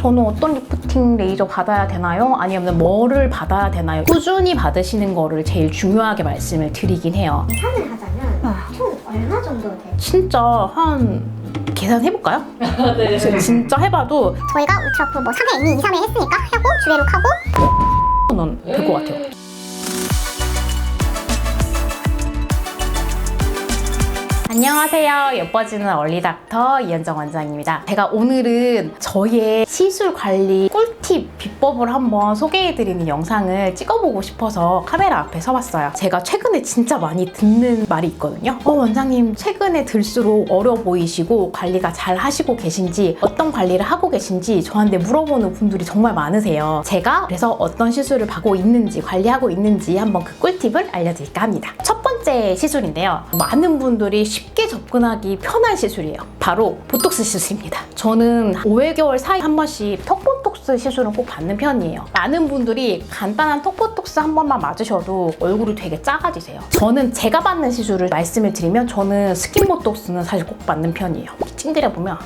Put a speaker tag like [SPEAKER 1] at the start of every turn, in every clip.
[SPEAKER 1] 저는 어떤 리프팅 레이저 받아야 되나요? 아니면 뭐를 받아야 되나요? 꾸준히 받으시는 거를 제일 중요하게 말씀을 드리긴 해요.
[SPEAKER 2] 계산을 하자면 총 얼마 정도 돼요?
[SPEAKER 1] 진짜 한 계산해볼까요?
[SPEAKER 3] 네.
[SPEAKER 1] 진짜 해봐도
[SPEAKER 2] 저희가 울트라프 뭐 3회 이미 2, 3회 했으니까 하고 주례로 하고
[SPEAKER 1] 는될것 같아요. 안녕하세요. 예뻐지는 얼리닥터 이현정 원장입니다. 제가 오늘은 저의 시술 관리 꿀팁 비법을 한번 소개해드리는 영상을 찍어보고 싶어서 카메라 앞에 서봤어요. 제가 최근에 진짜 많이 듣는 말이 있거든요. 어, 원장님 최근에 들수록 어려 보이시고 관리가 잘 하시고 계신지 어떤 관리를 하고 계신지 저한테 물어보는 분들이 정말 많으세요. 제가 그래서 어떤 시술을 받고 있는지 관리하고 있는지 한번 그 꿀팁을 알려드릴까 합니다. 첫 번째 시술인데요. 많은 분들이 쉽게 접근하기 편한 시술이에요. 바로 보톡스 시술입니다. 저는 5, 6개월 사이 한 번씩 턱보톡스 시술은 꼭 받는 편이에요. 많은 분들이 간단한 턱보톡스 한 번만 맞으셔도 얼굴이 되게 작아지세요. 저는 제가 받는 시술을 말씀을 드리면 저는 스킨보톡스는 사실 꼭 받는 편이에요. 찡그려 보면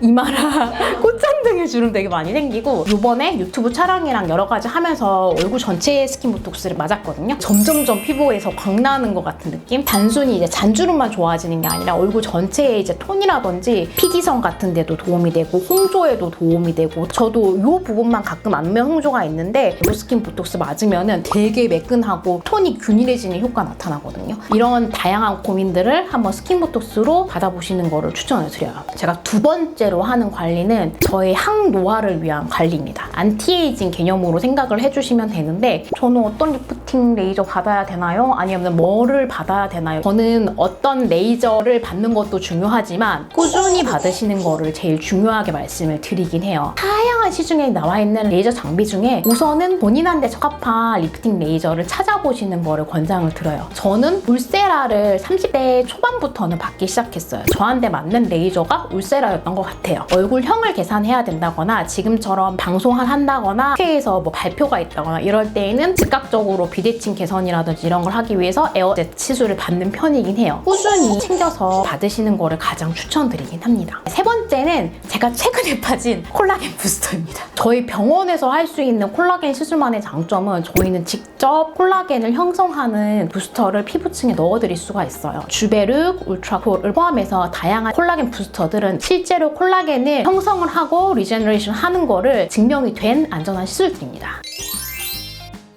[SPEAKER 1] 이마랑 꽃잔등의 주름 되게 많이 생기고 이번에 유튜브 촬영이랑 여러 가지 하면서 얼굴 전체에 스킨 보톡스를 맞았거든요. 점점점 피부에서 광나는 것 같은 느낌? 단순히 이제 잔주름만 좋아지는 게 아니라 얼굴 전체에 이제 톤이라든지 피지성 같은 데도 도움이 되고 홍조에도 도움이 되고 저도 이 부분만 가끔 안면 홍조가 있는데 이 스킨 보톡스 맞으면은 되게 매끈하고 톤이 균일해지는 효과 나타나거든요. 이런 다양한 고민들을 한번 스킨 보톡스로 받아보시는 거를 추천을 드려요. 제가 두 번째로 하는 관리는 저의 항노화를 위한 관리입니다. 안티에이징 개념으로 생각을 해주시면 되는데 저는 어떤 리프팅 레이저 받아야 되나요? 아니면 뭐를 받아야 되나요? 저는 어떤 레이저를 받는 것도 중요하지만 꾸준히 받으시는 거를 제일 중요하게 말씀을 드리긴 해요. 다양한 시중에 나와 있는 레이저 장비 중에 우선은 본인한테 적합한 리프팅 레이저를 찾아보시는 거를 권장을 드려요. 저는 울세라를 30대 초반부터는 받기 시작했어요. 저한테 맞는 레이저가 울세라였던 것 같아요. 얼굴형을 계산해야 된다거나 지금처럼 방송을 한다거나 학회에서 뭐 발표가 있다거나 이럴 때에는 즉각적으로 비대칭 개선이라든지 이런 걸 하기 위해서 에어젯 시술을 받는 편이긴 해요. 꾸준히 챙겨서 받으시는 거를 가장 추천드리긴 합니다. 세 번째는 제가 최근에 빠진 콜라겐 부스터입니다. 저희 병원에서 할 수 있는 콜라겐 시술만의 장점은 저희는 직접 콜라겐을 형성하는 부스터를 피부층에 넣어드릴 수가 있어요. 주베르, 울트라폴을 포함해서 다양한 콜라겐 부스터들은 실제로 콜라겐 을 형성을 하고 리제너레이션 하는 거를 증명이 된 안전한 시술들입니다.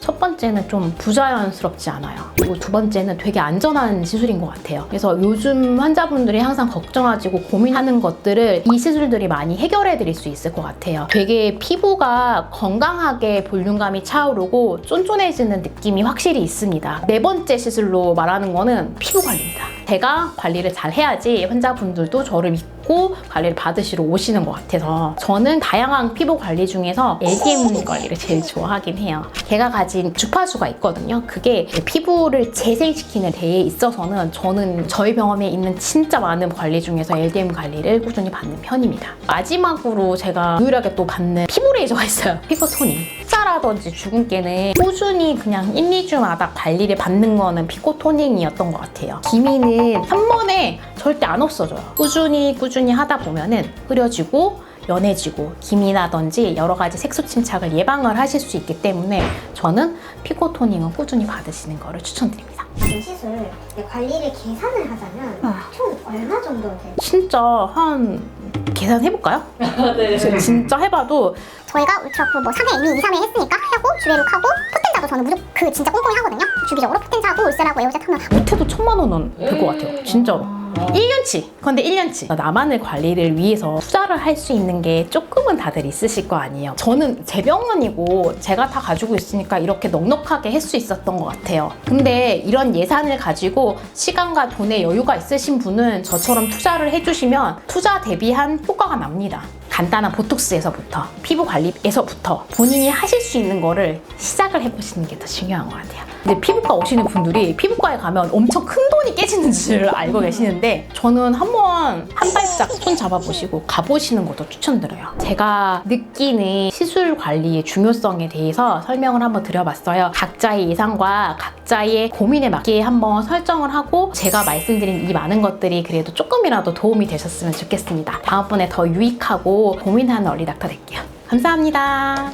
[SPEAKER 1] 첫 번째는 좀 부자연스럽지 않아요. 그리고 두 번째는 되게 안전한 시술인 것 같아요. 그래서 요즘 환자분들이 항상 걱정하시고 고민하는 것들을 이 시술들이 많이 해결해 드릴 수 있을 것 같아요. 되게 피부가 건강하게 볼륨감이 차오르고 쫀쫀해지는 느낌이 확실히 있습니다. 네 번째 시술로 말하는 거는 피부 관리입니다. 제가 관리를 잘 해야지 환자분들도 저를 믿고 관리를 받으시러 오시는 것 같아서 저는 다양한 피부 관리 중에서 LDM 관리를 제일 좋아하긴 해요. 걔가 가진 주파수가 있거든요. 그게 피부를 재생시키는 데에 있어서는 저는 저희 병원에 있는 진짜 많은 관리 중에서 LDM 관리를 꾸준히 받는 편입니다. 마지막으로 제가 유일하게 또 받는 피부 레이저가 있어요. 피부 토닝. 흑자라든지 주근깨는 꾸준히 그냥 1, 2주마다 관리를 받는 거는 피코 토닝이었던 것 같아요. 기미는 한 번에 절대 안 없어져요. 꾸준히 꾸준히 하다 보면은 흐려지고 연해지고 기미라든지 여러 가지 색소 침착을 예방을 하실 수 있기 때문에 저는 피코 토닝은 꾸준히 받으시는 거를 추천드립니다.
[SPEAKER 2] 이 시술 네, 관리를 계산을 하자면 총 얼마 정도 돼요?
[SPEAKER 1] 진짜 한 계산해볼까요?
[SPEAKER 3] 네.
[SPEAKER 1] 진짜 해봐도
[SPEAKER 2] 저희가 울트라프 뭐 3회 이미 2, 3회 했으니까 하고 주례로 하고 포텐자도 저는 무조건 그 진짜 꼼꼼히 하거든요 주기적으로 포텐자하고 울세라고 에어젯 하면
[SPEAKER 1] 못해도 천만 원은 될 것 같아요. 진짜로. 1년치. 근데 1년치. 나만의 관리를 위해서 투자를 할 수 있는 게 조금은 다들 있으실 거 아니에요. 저는 제 병원이고 제가 다 가지고 있으니까 이렇게 넉넉하게 할 수 있었던 것 같아요. 근데 이런 예산을 가지고 시간과 돈에 여유가 있으신 분은 저처럼 투자를 해주시면 투자 대비한 효과가 납니다. 간단한 보톡스에서부터 피부 관리에서부터 본인이 하실 수 있는 거를 시작을 해보시는 게 더 중요한 것 같아요. 이제 피부과 오시는 분들이 피부과에 가면 엄청 큰 돈이 깨지는 줄 알고 계시는데 저는 한번 한 발짝 손 잡아보시고 가보시는 것도 추천드려요. 제가 느끼는 시술 관리의 중요성에 대해서 설명을 한번 드려봤어요. 각자의 예상과 각자의 고민에 맞게 한번 설정을 하고 제가 말씀드린 이 많은 것들이 그래도 조금이라도 도움이 되셨으면 좋겠습니다. 다음번에 더 유익하고 고민하는 얼리 닥터 될게요. 감사합니다.